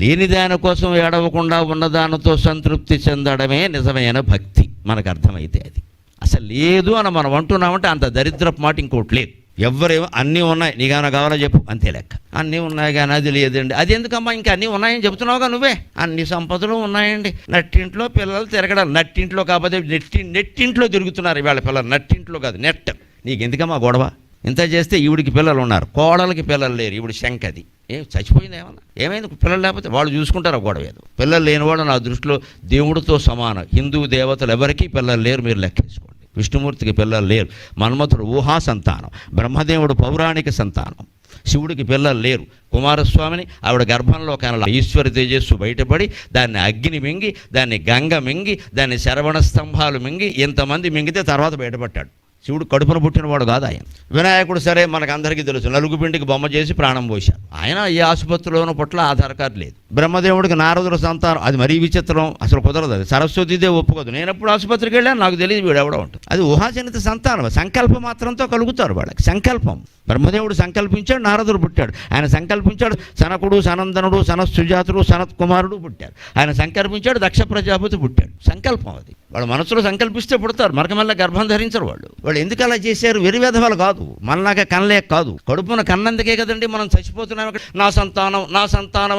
లేని దానికోసం ఏడవకుండా ఉన్నదానితో సంతృప్తి చెందడమే నిజమైన భక్తి. మనకు అర్థమైతే అది. అసలు లేదు అని మనం అంటున్నామంటే అంత దరిద్రపు మాట ఇంకోటి లేదు. ఎవరేమో అన్నీ ఉన్నాయి. నీకేమైనా కావాలో చెప్పు. అంతే లెక్క. అన్నీ ఉన్నాయి కానీ అది లేదండి. అది ఎందుకమ్మా? ఇంకా అన్నీ ఉన్నాయని చెప్తున్నావుగా నువ్వే. అన్ని సంపదలు ఉన్నాయండి. నట్టింట్లో పిల్లలు తిరగడం. నట్టింట్లో కాకపోతే నెట్టి నెట్టింట్లో తిరుగుతున్నారు ఇవాళ పిల్లలు. నట్టింట్లో కాదు నెట్. నీకు ఎందుకమ్మా గొడవ? ఇంత చేస్తే ఈవిడికి పిల్లలు ఉన్నారు. కోడలకి పిల్లలు లేరు. ఈవిడ శంకది ఏం చచ్చిపోయింది ఏమన్నా? ఏమైంది? పిల్లలు లేకపోతే వాళ్ళు చూసుకుంటారు గొడవ ఏదో. పిల్లలు లేనివాడు నా దృష్టిలో దేవుడితో సమానం. హిందూ దేవతలు ఎవరికీ పిల్లలు లేరు మీరు లెక్కేసుకోండి. విష్ణుమూర్తికి పిల్లలు లేరు. మన్మథుడు ఊహా సంతానం. బ్రహ్మదేవుడు పౌరాణిక సంతానం. శివుడికి పిల్లలు లేరు. కుమారస్వామిని ఆవిడ గర్భంలో కనల ఈశ్వర తేజస్సు బయటపడి దాన్ని అగ్ని మింగి దాన్ని గంగ మింగి దాన్ని శరవణ స్తంభాలు మింగి ఇంతమంది మింగితే తర్వాత బయటపడ్డాడు. శివుడు కడుపున పుట్టినవాడు కాదు ఆయన. వినాయకుడు సరే మనకు అందరికీ తెలుసు నలుగు పిండికి బొమ్మ చేసి ప్రాణం పోశాడు ఆయన ఏ ఆసుపత్రిలోనూ పట్ల ఆధార్ కార్డు లేదు. బ్రహ్మదేవుడికి నారదుల సంతానం అది మరీ విచిత్రం అసలు కుదరదు అది. సరస్వతిదే ఒప్పుకోదు. నేను ఎప్పుడు ఆసుపత్రికి వెళ్ళాను నాకు తెలియదు వీడు ఎవడో ఉంటుంది అది ఊహాజనిత సంతానం సంకల్ప మాత్రంతో కలుగుతారు వాళ్ళకి సంకల్పం. బ్రహ్మదేవుడు సంకల్పించాడు నారదుడు పుట్టాడు. ఆయన సంకల్పించాడు సనకుడు సనందనుడు సనత్ సుజాతుడు సనత్ కుమారుడు పుట్టారు ఆయన సంకల్పించాడు దక్ష ప్రజాపతి పుట్టాడు. సంకల్పం అది. వాళ్ళ మనసులో సంకల్పిస్తే పుడతారు మరకమల్ల గర్భం ధరించరు వాళ్ళు. వాళ్ళు ఎందుకు అలా చేశారు? వెరివేధవాలు కాదు. మనలాగా కనలే కాదు. కడుపున కన్నందుకే కదండి మనం చచ్చిపోతున్నాం. నా సంతానం నా సంతానం